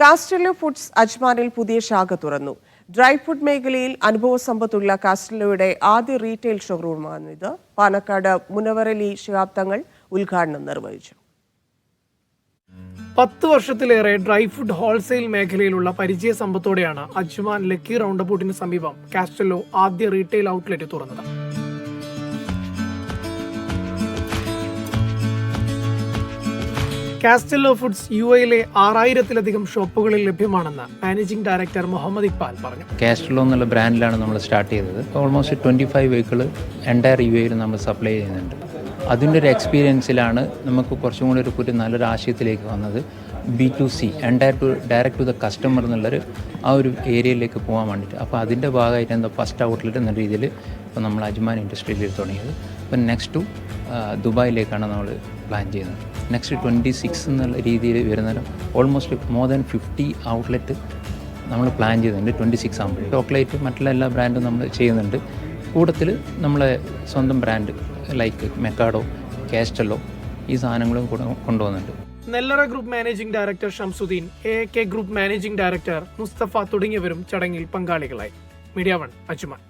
കാസ്റ്റല്ലോ foods അജ്മാനിൽ പുതിയ ശാഖ തുറന്നു. ഡ്രൈ ഫുഡ് മേഖലയിൽ അനുഭവ സമ്പത്തുള്ള കാസ്റ്റലോയുടെ ആദ്യ റീറ്റെയിൽ ഷോറൂമാണിത് പാലക്കാട് മുനവറലി ശിഹാബ് തങ്ങൾ ഉദ്ഘാടനം നിർവഹിച്ചു. പത്ത് വർഷത്തിലേറെ ഡ്രൈ ഫുഡ് ഹോൾസെയിൽ മേഖലയിലുള്ള പരിചയ സമ്പത്തോടെയാണ് അജ്മാൻ ലക്കി റൗണ്ടബൂട്ടിന് സമീപം കാസ്റ്റലോ ആദ്യ റീറ്റെയിൽ ഔട്ട്ലെറ്റ് തുറന്നത്. കാസ്റ്റല്ലോ ഫുഡ്സ് യു എയിലെ ആറായിരത്തിലധികം ഷോപ്പുകളിൽ ലഭ്യമാണെന്ന് മാനേജിംഗ് ഡയറക്ടർ മുഹമ്മദ് ഇക്ബാൽ പറഞ്ഞു. കാസ്റ്റലോ എന്നുള്ള ബ്രാൻഡിലാണ് നമ്മൾ സ്റ്റാർട്ട് ചെയ്തത്. Almost twenty five vehicle entire U എയിൽ നമ്മൾ സപ്ലൈ ചെയ്യുന്നുണ്ട്. അതിന്റെ ഒരു എക്സ്പീരിയൻസിലാണ് നമുക്ക് കുറച്ചും കൂടി ഒരു പുതിയ നല്ലൊരു ആശയത്തിലേക്ക് വന്നത്. B to C entire to direct to the customer എന്നുള്ളൊരു ആ ഒരു ഏരിയയിലേക്ക് പോകാൻ വേണ്ടിയിട്ട്. അപ്പോൾ അതിന്റെ ഭാഗമായിട്ട് എന്താ ഫസ്റ്റ് ഔട്ട്ലെറ്റ് എന്ന രീതിയിൽ ഇപ്പോൾ നമ്മൾ അജ്മാൻ ഇൻഡസ്ട്രിയിൽ തുടങ്ങിയത്. അപ്പം നെക്സ്റ്റ് ടു ദുബായിലേക്കാണ് നമ്മൾ പ്ലാൻ ചെയ്യുന്നത്. നെക്സ്റ്റ് ട്വന്റി സിക്സ് എന്നുള്ള രീതിയിൽ വരുന്നേരം almost more than fifty outlet നമ്മൾ പ്ലാൻ ചെയ്യുന്നുണ്ട് ട്വന്റി സിക്സ് ആകുമ്പോൾ ചോക്ലേറ്റ് മറ്റുള്ള എല്ലാ ബ്രാൻഡും നമ്മൾ ചെയ്യുന്നുണ്ട്. കൂട്ടത്തിൽ നമ്മളെ സ്വന്തം ബ്രാൻഡ് ലൈക്ക് മെക്കാഡോ കാസ്റ്റലോ ഈ സാധനങ്ങളും കൂടെ കൊണ്ടുവന്നുണ്ട് Nellara group managing director Shamsuddin A K group managing director Mustafa തുടങ്ങിയവരും ചടങ്ങിൽ പങ്കാളികളായി. Media one Ajman